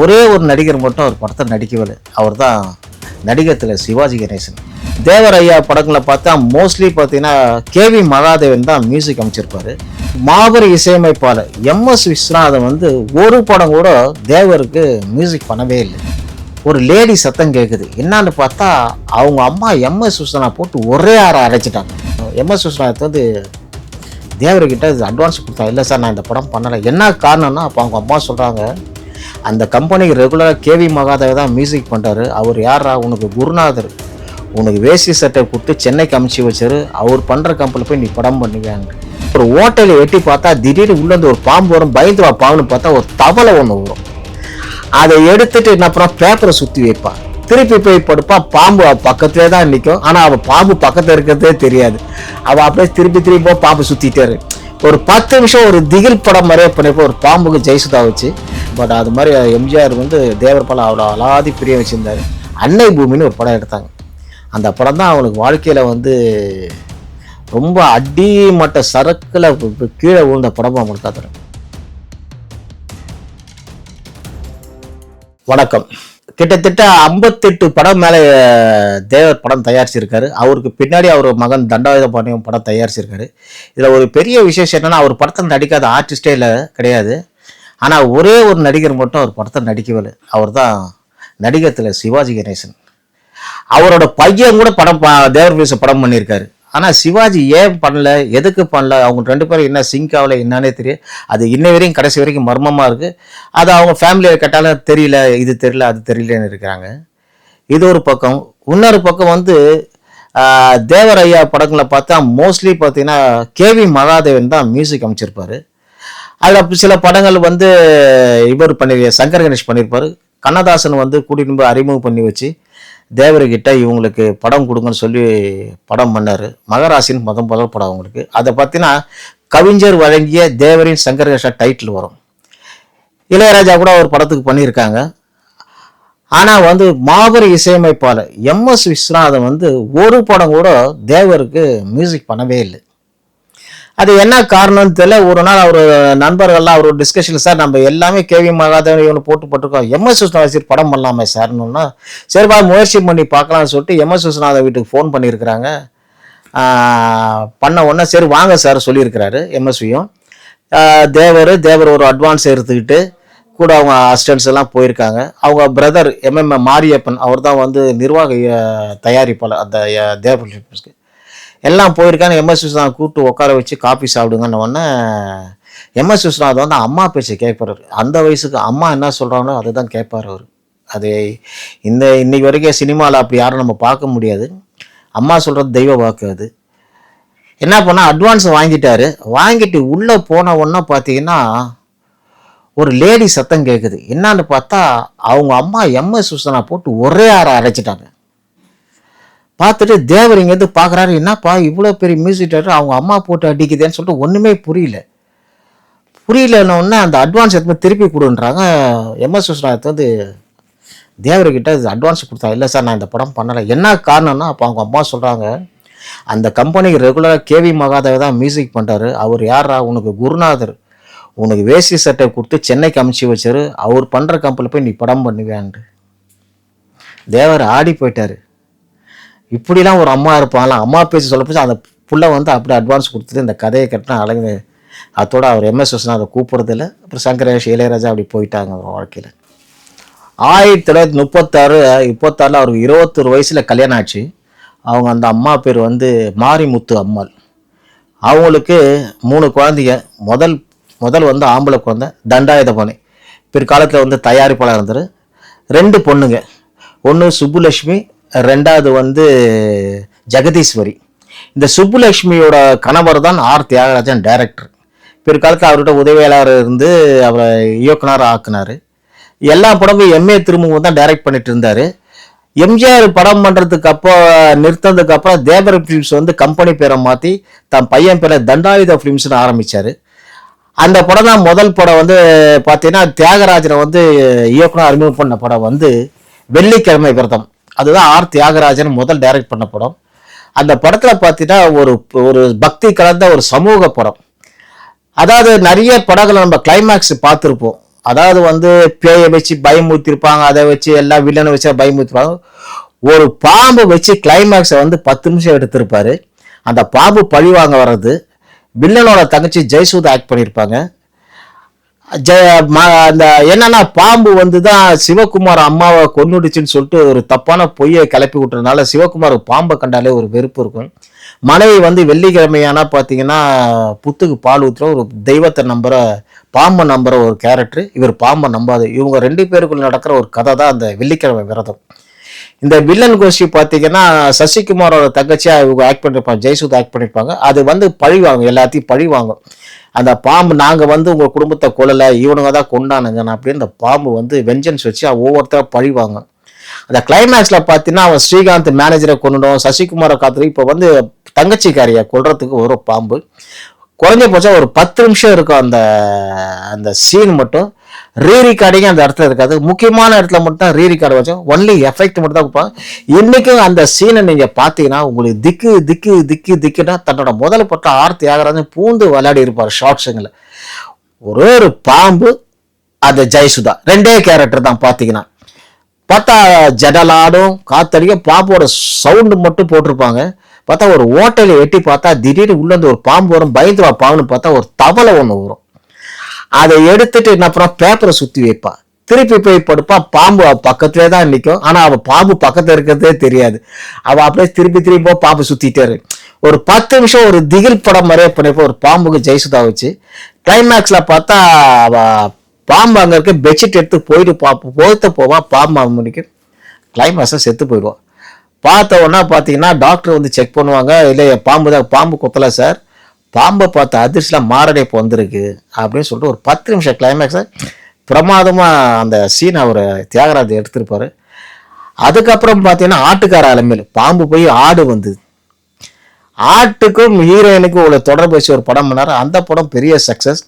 ஒரே ஒரு நடிகர் மட்டும் அவர் படத்தை நடிக்கவில்லை. அவர் தான் நடிகர் திரு சிவாஜி கணேசன். தேவர் ஐயா படங்களை பார்த்தா மோஸ்ட்லி பார்த்தீங்கன்னா கேவி மகாதேவன் தான் மியூசிக் அமைச்சிருப்பாரு. மாபெரும் இசையமைப்பாளர் எம்எஸ் விஸ்வநாதன் வந்து ஒரு படம் கூட தேவருக்கு மியூசிக் பண்ணவே இல்லை. ஒரு லேடி சத்தம் கேட்குது என்னான்னு பார்த்தா அவங்க அம்மா எம்எஸ் விஸ்வநாத் போட்டு ஒரே ஆற அரைச்சிட்டாங்க. எம்எஸ் விஸ்வநாத் வந்து தேவர்கிட்ட அட்வான்ஸ் கொடுத்தா இல்லை சார் நான் இந்த படம் பண்ணலை. என்ன காரணம்னா அப்போ அவங்க அம்மா சொல்கிறாங்க அந்த கம்பெனிக்கு ரெகுலராக கேவி மகாதேவ் தான் மியூசிக் பண்ணுறாரு அவர் யாரா உனக்கு குருநாதர். உனக்கு வேஷ்டி சட்டை கொடுத்து சென்னைக்கு அமுச்சு வச்சாரு. அவர் பண்ணுற கம்பெனியில் போய் நீ படம் பண்ணுவாங்க ஒரு ஹோட்டலில் எட்டி பார்த்தா திடீர்னு உள்ளேருந்து ஒரு பாம்பு வரும். பயந்து வா பாம்புன்னு பார்த்தா ஒரு தவளை ஒன்று வரும். அதை எடுத்துட்டு என்ன அப்புறம் பேப்பரை சுற்றி வைப்பான் திருப்பி போய் படுப்பா. பாம்பு பக்கத்துலேயே தான் நிற்கும் ஆனால் அவள் பாம்பு பக்கத்தில் இருக்கிறதே தெரியாது. அவள் அப்படியே திருப்பி திருப்பி பாம்பு சுற்றிட்டாரு ஒரு பத்து நிமிஷம் ஒரு திகில் படம் மாதிரியே பண்ணிப்போ ஒரு பாம்புக்கு ஜெயசுதா வச்சு. பட் அது மாதிரி எம்ஜிஆர் வந்து தேவர் படம் அவ்வளோ அலாதி பிரியம் வச்சுருந்தாரு. அன்னை பூமின்னு ஒரு படம் எடுத்தாங்க. அந்த படம் தான் அவனுக்கு வாழ்க்கையில் வந்து ரொம்ப அடிமட்ட சரக்கில் கீழே விழுந்த படமாக அவனுக்கு காத்துறேன் வணக்கம். கிட்டத்தட்ட ஐம்பத்தெட்டு படம் மேலே தேவர் படம் தயாரிச்சிருக்காரு. அவருக்கு பின்னாடி அவர் மகன் தண்டாயுத பாண்டியம் படம் தயாரிச்சிருக்காரு. இதில் ஒரு பெரிய விசேஷம் என்னென்னா அவர் படத்தில் நடிக்காத ஆர்டிஸ்டே இல்லை கிடையாது. ஆனால் ஒரே ஒரு நடிகர் மட்டும் அவர் படத்தில் நடிக்கவில்லை. அவர் தான் நடிகர் திரு சிவாஜி கணேசன். அவரோட பையன் கூட படம் பா- தேவர் பேச படம் பண்ணியிருக்காரு. ஆனால் சிவாஜி ஏன் பண்ணல எதுக்கு பண்ணல அவங்க ரெண்டு பேரும் என்ன சிங்க் ஆகல என்னன்னே தெரியும் அது இன்ன வரையும் கடைசி வரைக்கும் மர்மமாக இருக்குது அது அவங்க ஃபேமிலியை கேட்டாலும் தெரியல இது தெரியல அது தெரியலன்னு இருக்கிறாங்க. இது ஒரு பக்கம். இன்னொரு பக்கம் வந்து தேவரையா தேவர் ஐயா படங்களை பார்த்தா மோஸ்ட்லி பார்த்தீங்கன்னா கேவி மகாதேவன் தான் மியூசிக் அமைச்சிருப்பாரு. அதில் சில படங்கள் வந்து இவர் பண்ணி சங்கர் கணேஷ் பண்ணியிருப்பார் கண்ணதாசன் வந்து கூட்டிட்டு போய் அறிமுகம் பண்ணி வச்சு தேவர்கிட்ட இவங்களுக்கு படம் கொடுங்கன்னு சொல்லி படம் பண்ணார். மகராசின் முதல் முதல் படம் அவங்களுக்கு. அதை பார்த்தீங்கன்னா கவிஞர் வழங்கிய தேவரின் சங்கர் கணேஷா டைட்டில் வரும். இளையராஜா கூட ஒரு படத்துக்கு பண்ணியிருக்காங்க. ஆனால் வந்து மாபெரும் இசையமைப்பாளர் எம்எஸ் விஸ்வநாதன் வந்து ஒரு படம் கூட தேவருக்கு மியூசிக் பண்ணவே இல்லை. அது என்ன காரணம்னு தெரியல. ஒரு நாள் அவர் நண்பர்கள்லாம் அவர் டிஸ்கஷனில் சார் நம்ம எல்லாமே கேவி மகாதேவன் இவனு போட்டு போட்டிருக்கோம். எம்எஸ் விஸ்வநாதர் படம் பண்ணலாமே சார்னுன்னா சரிப்பா முயற்சி பண்ணி பார்க்கலாம்னு சொல்லிட்டு எம்எஸ் விஸ்வநாதர் வீட்டுக்கு ஃபோன் பண்ணியிருக்கிறாங்க. பண்ண உடனே சரி வாங்க சார் சொல்லியிருக்கிறாரு எம்எஸ்வியும் தேவர் தேவர் ஒரு அட்வான்ஸ் எடுத்துக்கிட்டு கூட அவங்க அசிஸ்டன்ஸ் எல்லாம் போயிருக்காங்க. அவங்க பிரதர் எம்எம் மாரியப்பன் அவர் தான் வந்து நிர்வாக தயாரிப்பாளர் அந்த தேவர் ஃபிலிம்ஸ்க்கு எல்லாம் போயிருக்காங்க எம்எஸ் விஸ்வநாத் கூப்பிட்டு உட்கார வச்சு காஃபி சாப்பிடுங்கன்னு உடனே எம்எஸ் விஸ்வநாத் வந்து அம்மா பேச்சு கேட்பாரு. அந்த வயசுக்கு அம்மா என்ன சொல்கிறாங்களோ அதை தான் கேட்பார் அவர். அது இந்த இன்னைக்கு வரைக்கும் சினிமாவில் அப்படி யாரும் நம்ம பார்க்க முடியாது. அம்மா சொல்கிறது தெய்வ வாக்கு அது. என்ன பண்ணால் அட்வான்ஸ் வாங்கிட்டாரு. வாங்கிட்டு உள்ளே போன உடனே பார்த்தீங்கன்னா ஒரு லேடி சத்தம் கேட்குது என்னான்னு பார்த்தா அவங்க அம்மா எம்எஸ் விஸ்வனா போட்டு ஒரே ஆற அரைச்சிட்டாங்க பார்த்துட்டு தேவர் இங்கேருந்து பார்க்குறாரு. என்னப்பா இவ்வளோ பெரிய மியூசிக் டேரக்டர் அவங்க அம்மா போட்டு அடிக்குதேன்னு சொல்லிட்டு ஒன்றுமே புரியல. புரியலன்னு அந்த அட்வான்ஸ் எடுத்து திருப்பி கொடுன்றாங்க. எம்எஸ் விஸ்வநாத் வந்து தேவர்கிட்ட அட்வான்ஸ் கொடுத்தா இல்லை சார் நான் இந்த படம் பண்ணலை. என்ன காரணம்னா அப்போ அவங்க அம்மா சொல்கிறாங்க அந்த கம்பெனிக்கு ரெகுலராக கேவி மகாதேவ தான் மியூசிக் பண்ணுறாரு அவர் யாரா உனக்கு குருநாதர். உனக்கு வேஷ்டி சட்டை கொடுத்து சென்னைக்கு அமுச்சு வச்சாரு. அவர் பண்ணுற கம்பெனியில் போய் நீ படம் பண்ணுவேன்ட்டு தேவர் ஆடி போயிட்டாரு. இப்படிலாம் ஒரு அம்மா இருப்பாங்களா அம்மா பேசி சொல்ல போச்சு அந்த புள்ள வந்து அப்படியே அட்வான்ஸ் கொடுத்துட்டு இந்த கதையை கட்டினா அழகு அதோட அவர் எம்எஸ் விஸ்வநாதை கூப்பிட்றதில்ல. அப்புறம் சங்கரேஷ் இளையராஜா அப்படி போயிட்டாங்க அவர் வாழ்க்கையில். ஆயிரத்தி தொள்ளாயிரத்தி முப்பத்தாறு முப்பத்தாறில் அவருக்கு இருபத்தொரு வயசில் கல்யாணம் ஆச்சு. அவங்க அந்த அம்மா பேர் வந்து மாரிமுத்து அம்மாள். அவங்களுக்கு மூணு குழந்தைங்க முதல் முதல் வந்து ஆம்பளை குழந்தை தண்டாயுதபாணி பிற்காலத்தில் வந்து தயாரிப்பாளர் இருந்தார். ரெண்டு பொண்ணுங்க ஒன்று சுப்புலட்சுமி ரெண்டாவது வந்து ஜெகதீஸ்வரி. இந்த சுப்புலட்சுமியோட கணவர் தான் ஆர் தியாகராஜன் டைரக்டர் பிற்காலத்தில் அவர்கிட்ட உதவியாளர் இருந்து அவரை இயக்குனர் ஆக்குனார். எல்லா படமும் எம்ஏ திரும்பவும் தான் டைரக்ட் பண்ணிட்டு இருந்தார். எம்ஜிஆர் படம் பண்ணுறதுக்கு அப்போ நிறுத்தினதுக்கு அப்புறம் தேவர் ஃபிலிம்ஸ் வந்து கம்பெனி பேரை மாற்றி தன் பையன் பேரை தண்டாயுத ஃபிலிம்ஸ்னு ஆரம்பித்தார் அந்த படம் தான் முதல் படம் வந்து பார்த்தீங்கன்னா தியாகராஜனை வந்து இயக்குனர் அறிமுகம் பண்ண படம் வந்து வெள்ளிக்கிழமை விரதம். அதுதான் ஆர் தியாகராஜன் முதல் டைரக்ட் பண்ண படம். அந்த படத்தில் பார்த்தீங்கன்னா ஒரு ஒரு பக்தி கலந்த ஒரு சமூக படம். அதாவது நிறைய படங்களை நம்ம கிளைமேக்ஸ் பார்த்துருப்போம். அதாவது வந்து பேயை வச்சு பயமுத்திருப்பாங்க அதை வச்சு எல்லா வில்லனை வச்சு பயமுத்திருப்பாங்க ஒரு பாம்பு வச்சு கிளைமேக்ஸை வந்து பத்து நிமிஷம் எடுத்திருப்பாரு. அந்த பாம்பு பழி வாங்க வர்றது வில்லனோட தங்கச்சி ஜெயசூத் ஆக்ட் பண்ணியிருப்பாங்க அந்த என்னன்னா பாம்பு வந்து தான் சிவகுமார் அம்மாவை கொன்னுடுச்சுன்னு சொல்லிட்டு ஒரு தப்பான பொய்யை கிளப்பி விட்டுறதுனால சிவகுமார் பாம்பை கண்டாலே ஒரு வெறுப்பு இருக்கும். மனைவி வந்து வெள்ளிக்கிழமையானா பார்த்தீங்கன்னா புத்துக்கு பால் ஊற்றுற ஒரு தெய்வத்தை நம்புற பாம்பை நம்புற ஒரு கேரக்டர் இவர் பாம்பை நம்பாது. இவங்க ரெண்டு பேருக்குள்ள நடக்கிற ஒரு கதை தான் அந்த வெள்ளிக்கிழமை விரதம். இந்த வில்லன் கோஷ்டி பார்த்தீங்கன்னா சசிகுமாரோட தங்கச்சியாக இவங்க ஆக்ட் பண்ணியிருப்பாங்க ஜெய்சுத் ஆக்ட் பண்ணிருப்பாங்க. அது வந்து பழி வாங்கும் எல்லாத்தையும் பழி வாங்கும். அந்த பாம்பு நாங்கள் வந்து உங்கள் குடும்பத்தை கொல்லலை இவனுங்க தான் கொண்டானுங்க. அப்படின்னு அந்த பாம்பு வந்து வெஞ்சன்ஸ் வச்சு ஒவ்வொருத்தரும் பழிவாங்க. அந்த கிளைமேக்ஸில் பார்த்தீங்கன்னா அவன் ஸ்ரீகாந்த் மேனேஜரை கொண்டுடும் சசிகுமாரை காத்துட்டு இப்போ வந்து தங்கச்சிக்காரியை கொல்றதுக்கு ஒரு பாம்பு. குறைஞ்சபட்சம் ஒரு பத்து நிமிஷம் இருக்கும் அந்த அந்த சீன் மட்டும். ரீ ரெக்கார்டிங் அந்த இடத்துல இருக்காது. முக்கியமான இடத்துல மட்டும் தான் ரீ ரெக்கார்டு வச்சோம் ஒன்லி எஃபெக்ட் மட்டும் தான் கொடுப்பாங்க. இன்னைக்கும் அந்த சீனை நீங்கள் பார்த்தீங்கன்னா உங்களுக்கு திக்கு திக்கு திக்கு திக்குன்னா தன்னோட முதல் பட்ட ஆர் தியாகராஜன் பூந்து விளையாடி இருப்பார் ஷார்ட்ஸுங்களை ஒரே ஒரு பாம்பு அந்த ஜெயசுதா. ரெண்டே கேரக்டர் தான் பார்த்தீங்கன்னா. பார்த்தா ஜடலாடும் காத்தடிக்க பாம்போட சவுண்டு மட்டும் போட்டிருப்பாங்க. பார்த்தா ஒரு ஓட்டையில எட்டி பார்த்தா திடீர்னு உள்ளே ஒரு பாம்பு வரும் பயந்துவா பாம்புன்னு பார்த்தா ஒரு தவளை ஒன்று வரும். அதை எடுத்துட்டு என்ன அப்புறம் பேப்பரை சுத்தி வைப்பா. திருப்பி போய் படுப்பா. பாம்பு அவ பக்கத்துலேயே தான் நிற்கும் ஆனால் அவள் பாம்பு பக்கத்தில் இருக்கிறதே தெரியாது. அவள் அப்படியே திருப்பி திருப்பி போய் பாம்பு சுத்திட்டே இரு. ஒரு பத்து நிமிஷம் ஒரு திகில் படம் மாதிரியே பண்ணிப்போ. ஒரு பாம்புக்கு ஜெயசுதா வச்சு. கிளைமேக்ஸில் பார்த்தா அவ பாம்பு அங்கே இருக்க பெட்ஷீட் எடுத்து போயிட்டு பாப்பு போத்த போவா. பாம்பு அவன் முடிக்கு கிளைமேக்ஸை செத்து போயிடுவான் பார்த்த உடனே பார்த்தீங்கன்னா டாக்டர் வந்து செக் பண்ணுவாங்க. இல்லை பாம்பு தான் பாம்பு குத்தலை சார் பாம்பை பார்த்த அதிர்ச்சியில் மாரடைப்பு வந்திருக்கு அப்படின்னு சொல்லிட்டு ஒரு பத்து நிமிஷம் கிளைமேக்ஸை பிரமாதமாக அந்த சீன் அவர் தியாகராஜ் எடுத்திருப்பாரு. அதுக்கப்புறம் பார்த்தீங்கன்னா ஆட்டுக்கார அலமையில் பாம்பு போய் ஆடு வந்தது ஆட்டுக்கும் ஹீரோயினுக்கும் உள்ள தொடர்பு வச்சு ஒரு படம் பண்ணார். அந்த படம் பெரிய சக்ஸஸ்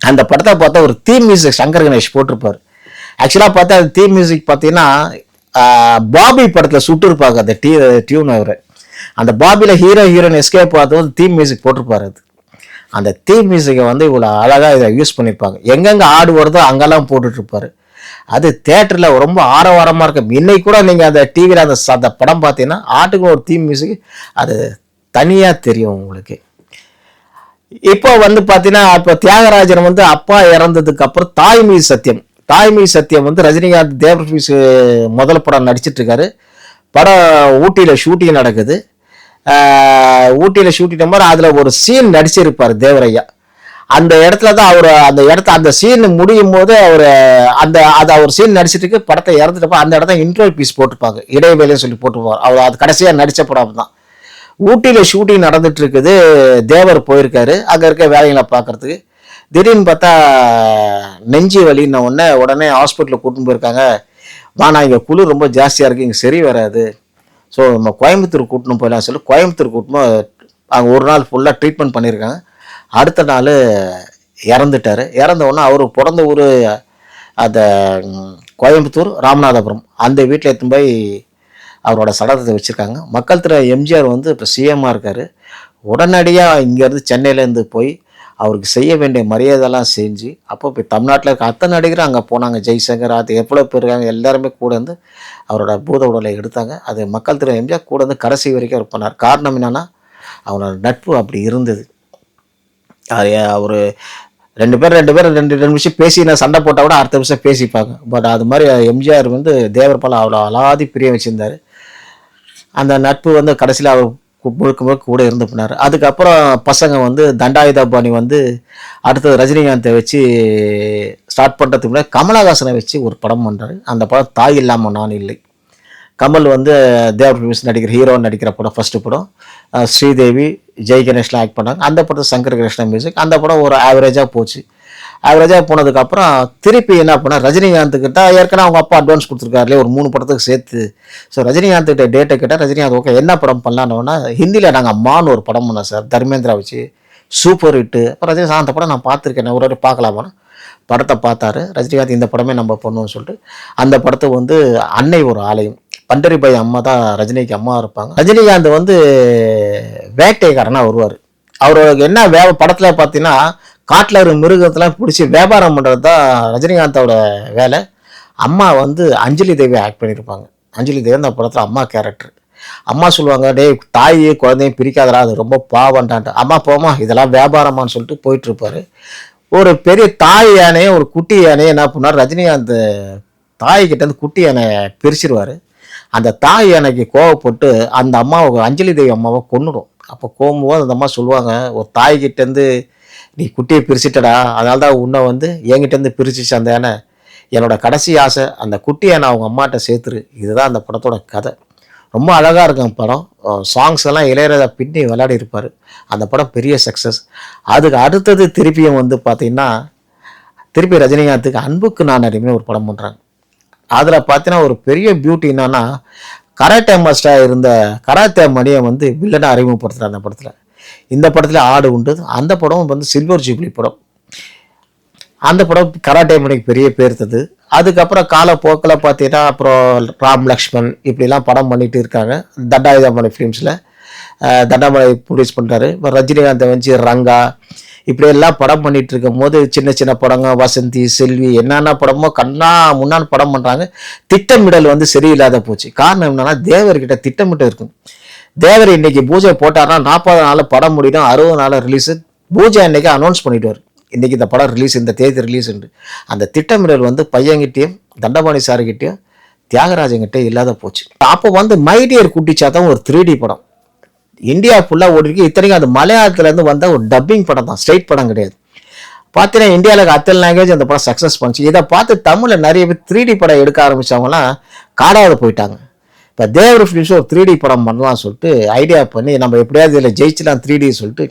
அந்த படத்தை பார்த்தா ஒரு தீம் மியூசிக் சங்கர் கணேஷ் போட்டிருப்பார். ஆக்சுவலாக பார்த்தா அந்த தீம் மியூசிக் பார்த்தீங்கன்னா பாபி படத்தில் சுட்டிருப்பாங்க அந்த டீ டியூன் அவர். அந்த பாபியில் ஹீரோ ஹீரோயின் எஸ்கேப் பார்த்தது தீம் மியூசிக் போட்டிருப்பாரு அது. அந்த தீம் மியூசிக்கை வந்து இவ்வளோ அழகாக இதை யூஸ் பண்ணியிருப்பாங்க. எங்கெங்கே ஆடு வருதோ அங்கெல்லாம் போட்டுட்ருப்பாரு அது தேட்டரில் ரொம்ப ஆரவாரமாக இருக்கும் இன்னைக்கு கூட நீங்கள் அந்த டிவியில் அந்த அந்த படம் பார்த்தீங்கன்னா ஆட்டுக்கு ஒரு தீம் மியூசிக் அது தனியாக தெரியும் உங்களுக்கு. இப்போ வந்து பார்த்தீங்கன்னா இப்போ தியாகராஜன் வந்து அப்பா இறந்ததுக்கு அப்புறம் தாய்மீ சத்தியம். தாய்மீ சத்தியம் வந்து ரஜினிகாந்த் தேவர்ஃபீஸ் முதல் படம் நடிச்சிட்ருக்காரு படம் ஊட்டியில் ஷூட்டிங் நடக்குது. ஊட்டியில் ஷூட்டிங் மாதிரி அதில் ஒரு சீன் நடிச்சிருப்பார் தேவரையா. அந்த இடத்துல தான் அவர் அந்த இடத்த அந்த சீன் முடியும் போது அவர் அந்த அதை அவர் சீன் நடிச்சிட்டு படத்தை இறந்துட்டப்போ அந்த இடத்த இன்ட்ரோ பீஸ் போட்டுப்பாங்க இடைவேளையும் சொல்லி போட்டுப்பார் அவர் அது கடைசியாக நடித்த படம் தான் ஊட்டியில் ஷூட்டிங் நடந்துட்டு இருக்குது தேவர் போயிருக்காரு. அங்கே இருக்க வேலைகளை பார்க்கறதுக்கு. திடீர்னு பார்த்தா நெஞ்சு வலின்ன உடனே உடனே ஹாஸ்பிட்டலில் கூட்டின்னு போயிருக்காங்க. வாண்ணா இங்கே குளிர் ரொம்ப ஜாஸ்தியாக இருக்குது இங்கே சரி வராது. ஸோ நம்ம கோயம்புத்தூர் கூட்டணும் போயிடலாம் சொல்லி கோயம்புத்தூர் கூட்டணும் அங்கே ஒரு நாள் ஃபுல்லாக ட்ரீட்மெண்ட் பண்ணியிருக்காங்க. அடுத்த நாள் இறந்துட்டார். இறந்தவுடனே அவர் பிறந்த ஊர் அந்த கோயம்புத்தூர் ராமநாதபுரம். அந்த வீட்டில் எடுத்துன்னு போய் அவரோட சடலத்தை வச்சுருக்காங்க. மக்கள் திரு எம்ஜிஆர் வந்து இப்போ சிஎம்மாக இருக்கார். உடனடியாக இங்கேருந்து சென்னையிலேருந்து போய் அவருக்கு செய்ய வேண்டிய மரியாதைலாம் செஞ்சு அப்போ போய் தமிழ்நாட்டில் இருக்க அத்தனை நடிகரும் அங்கே போனாங்க. ஜெய்சங்கர் அது எவ்வளோ பேர் இருக்காங்க எல்லாருமே கூட வந்து அவரோட பூத உடலை எடுத்தாங்க. அது மக்கள் திரு எம்ஜிஆர் கூட வந்து கடைசி வரைக்கும் அவர் பண்ணார். காரணம் என்னென்னா அவரோட நட்பு அப்படி இருந்தது. அவர் ரெண்டு பேர் ரெண்டு பேர் ரெண்டு ரெண்டு நிமிஷம் பேசி நான் சண்டை போட்டால் கூட அடுத்த நிமிஷம் பேசிப்பாங்க. பட் அது மாதிரி எம்ஜிஆர் வந்து தேவர் பால அவ்வளோ அலாதி பிரியம் வச்சுருந்தார். அந்த நட்பு வந்து கடைசியில் அவர் முழுக்க முழுக்க கூட இருந்து போனார். அதுக்கப்புறம் பசங்க வந்து தண்டாயுதபாணி வந்து அடுத்தது ரஜினிகாந்தை வச்சு ஸ்டார்ட் பண்ணுறதுக்கு முன்னாடி கமலஹாசனை வச்சு ஒரு படம் பண்ணுறாரு அந்த படம் தாய் இல்லாமல் நான் இல்லை. கமல் வந்து தேவர் மிஸ் நடிக்கிற ஹீரோ நடிக்கிற படம் ஃபஸ்ட்டு படம். ஸ்ரீதேவி ஜெய் கணேஷ்லாம் ஆக்ட் பண்ணாங்க. அந்த படத்தை சங்கர் கிருஷ்ணன் மியூசிக் அந்த படம் ஒரு ஆவரேஜாக போச்சு. ஆவரேஜாக போனதுக்கப்புறம் திருப்பி என்ன பண்ண ரஜினிகாந்த் கிட்ட ஏற்கனவே அவங்க அப்பா அட்வான்ஸ் கொடுத்துருக்காருலே ஒரு மூணு படத்துக்கு சேர்த்து. ஸோ ரஜினிகாந்த் கிட்ட டேட்டை கேட்டால் ரஜினிகாந்த் ஓகே என்ன படம் பண்ணலான்னு ஹிந்தியில் நாங்கள் மான் ஒரு படம் பண்ணோம் சார். தர்மேந்திரா வச்சு. சூப்பர் ஹிட்டு அப்புறம் ரஜினிகாந்த் அந்த படம் நான் பார்த்துருக்கேன். ஒரு வாட்டி பார்க்கலாமான்னு படத்தை பார்த்தாரு. ரஜினிகாந்த் இந்த படமே நம்ம பண்ணுவோம்னு சொல்லிட்டு. அந்த படத்தை வந்து அன்னை ஒரு ஆலயம். பண்டரிபாய் அம்மா தான் ரஜினிக்கு அம்மா இருப்பாங்க. ரஜினிகாந்த் வந்து வேட்டைக்காரனாக வருவார். அவருக்கு என்ன வே படத்தில் பார்த்தீங்கன்னா காட்டில் இருக்கிற மிருகத்தெல்லாம் பிடிச்சி வியாபாரம் பண்ணுறது தான் ரஜினிகாந்தோட வேலை. அம்மா வந்து அஞ்சலி தேவி ஆக்ட் பண்ணியிருப்பாங்க. அஞ்சலி தேவி அந்த படத்தில் அம்மா கேரக்டர் அம்மா சொல்லுவாங்க டேய் தாயே குழந்தையும் பிரிக்காதடா அது ரொம்ப பாவண்டான்ட்டு அம்மா போமா இதெல்லாம் வியாபாரமானு சொல்லிட்டு போயிட்டுருப்பார். ஒரு பெரிய தாய் யானையை ஒரு குட்டி யானையை என்ன பண்ணார் ரஜினிகாந்த் தாய்கிட்டேருந்து குட்டி யானையை பிரிச்சிருவார். அந்த தாய் யானைக்கு கோவப்பட்டு அந்த அம்மாவை அஞ்சலி தேவி அம்மாவை கொன்னுடும். அப்போ கோமும்போது அந்த அம்மா சொல்லுவாங்க ஒரு தாய்கிட்டேருந்து நீ குட்டியை பிரிச்சிட்டடா அதனால தான் உன்னை வந்து என்கிட்டேருந்து பிரிச்சிச்சு அந்த யானை என்னோட கடைசி ஆசை அந்த குட்டியை நான் அவங்க அம்மாட்ட சேர்த்துரு. இதுதான் அந்த படத்தோட கதை. ரொம்ப அழகாக இருக்கும் படம். சாங்ஸ் எல்லாம் இளையராஜா பின்னி விளையாடி இருப்பார். அந்த படம் பெரிய சக்ஸஸ் அதுக்கு அடுத்தது திருப்பியும் வந்து பார்த்திங்கன்னா திருப்பி ரஜினிகாந்துக்கு அன்புக்கு நான் அடிமை ஒரு படம் பண்ணுறாங்க அதில் பார்த்தீங்கன்னா ஒரு பெரிய பியூட்டி என்னன்னா கராட்டே மாஸ்டராக இருந்த கராத்தே மணியை வந்து வில்லனை அறிமுகப்படுத்துகிறார் அந்த படத்தில். இந்த படத்தில் ஆடு உண்டு அந்த படம் வந்து சில்வர் ஜூப்ளி படம். அந்த படம் கராட்டே மணிக்கு பெரிய பேர் இருந்தது அதுக்கப்புறம் காலப்போக்கில் பார்த்தீங்கன்னா அப்புறம் ராம் லக்ஷ்மண் இப்படிலாம் படம் பண்ணிட்டு இருக்காங்க. தண்டாயுதமலை ஃபிலிம்ஸில் தண்டாமலை ப்ரொடியூஸ் பண்ணுறாரு இப்போ ரஜினிகாந்த் வஞ்சி ரங்கா இப்படியெல்லாம் படம் பண்ணிட்டு இருக்கும் போது சின்ன சின்ன படங்க வசந்தி செல்வி என்னென்ன படமோ கண்ணா முன்னான்னு படம் பண்ணுறாங்க திட்டமிடல் வந்து சரியில்லாத போச்சு. காரணம் என்னென்னா தேவர்கிட்ட திட்டமிட்டு இருக்கும் தேவர் இன்னைக்கு பூஜை போட்டார்னா நாற்பது நாள் படம் முடியும் அறுபது நாள் ரிலீஸு பூஜை அன்னைக்கு அனௌன்ஸ் பண்ணிடுவார். இன்னைக்கு இந்த படம் ரிலீஸ் இந்த தேதி ரிலீஸ் அந்த திட்டமிடல் வந்து பையன்கிட்டயும் தண்டபாணி சாருக்கிட்டையும் தியாகராஜன்கிட்ட இல்லாத போச்சு. அப்போ வந்து மைடியர் குட்டிச்சாத்தான் ஒரு த்ரீ டி படம். இந்தியா ஃபுல்லாக ஓடிருக்கு. இத்தனைக்கும் அது மலையாளத்துலேருந்து வந்த ஒரு டப்பிங் படம் தான். ஸ்ட்ரைட் படம் கிடையாது. பார்த்தீங்கன்னா இந்தியாவில் அத்தனை லாங்குவேஜ் அந்த படம் சக்ஸஸ் பண்ணுச்சு. இதை பார்த்து தமிழில் நிறைய பேர் த்ரீ டி படம் எடுக்க ஆரம்பிச்சவங்கலாம் காடாவது போயிட்டாங்க. இப்போ தேவர் ஃபிலிம்ஸ் ஒரு த்ரீ டி படம் பண்ணலாம் சொல்லிட்டு ஐடியா பண்ணி நம்ம எப்படியாவது இதில் ஜெயிச்சலாம் த்ரீ டி சொல்லிட்டு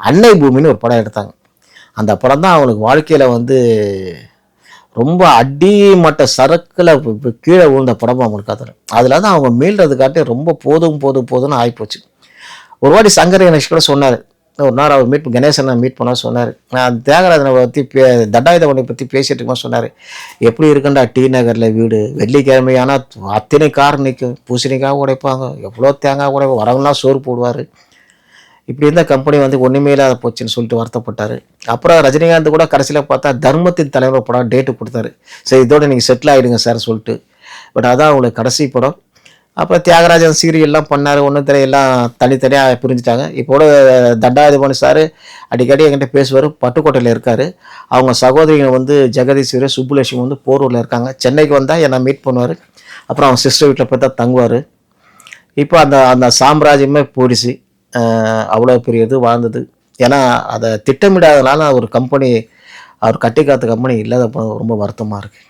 அன்னை பூமின்னு ஒரு படம் எடுத்தாங்க. அந்த படம் தான் அவனுக்கு வாழ்க்கையில் வந்து ரொம்ப அடிமட்ட சரக்கில் கீழே விழுந்த படமும் அவங்களுக்கு அதில் அதில் தான் அவங்க மீள்றதுக்காட்டி ரொம்ப போதும் போதும் போதும்னு ஆகிப்போச்சு ஒரு வாட்டி சங்கர் கணேஷ் கூட சொன்னார் ஒரு நாள் அவர் மீட் கணேசனை மீட் பண்ண சொன்னார். நான் தியாகராஜனை பற்றி பே தண்டாயுதவனை பற்றி பேசிகிட்டு இருக்கோம்னு சொன்னார் எப்படி இருக்குண்டா டி நகரில் வீடு? வெள்ளிக்கிழமையானா அத்தனை கார் நிற்கும் பூசணிக்காக உடைப்பாங்க எவ்வளோ தேங்காய் உடைப்பாங்க வரவங்களாம் சோறு போடுவார். இப்படி இருந்த கம்பெனி வந்து ஒன்றுமே இல்லாத போச்சுன்னு சொல்லிட்டு வருத்தப்பட்டார். அப்புறம் ரஜினிகாந்த் கூட கடைசியில் பார்த்தா தர்மத்தின் தலைவர் படம் டேட்டு கொடுத்தாரு. சரி இதோட நீங்கள் செட்டில் ஆகிடுங்க சார் சொல்லிட்டு. பட் அதான் அவங்களுக்கு கடைசி படம். அப்புறம் தியாகராஜன் சீரியல்லாம் பண்ணார் ஒன்றும் தெரிய எல்லாம் தனித்தனியாக பிரிஞ்சுட்டாங்க. இப்போட தண்டாதிபதி சார் அடிக்கடி என்கிட்ட பேசுவார் பட்டுக்கோட்டையில் இருக்கார். அவங்க சகோதரிகள் வந்து ஜெகதீஸ்வரி சுப்புலட்சுமி வந்து போரூரில் இருக்காங்க. சென்னைக்கு வந்தால் என்னை மீட் பண்ணுவார். அப்புறம் அவங்க சிஸ்டர் வீட்டில் போய் தான் தங்குவார். இப்போ அந்த அந்த சாம்ராஜ்யமே போயிடுச்சு. அவ்வளோ பெரிய இது வாழ்ந்தது. ஏன்னா அதை திட்டமிடாதனால ஒரு கம்பெனி அவர் கட்டி காத்த கம்பெனி இல்லாத ரொம்ப வருத்தமாக இருக்குது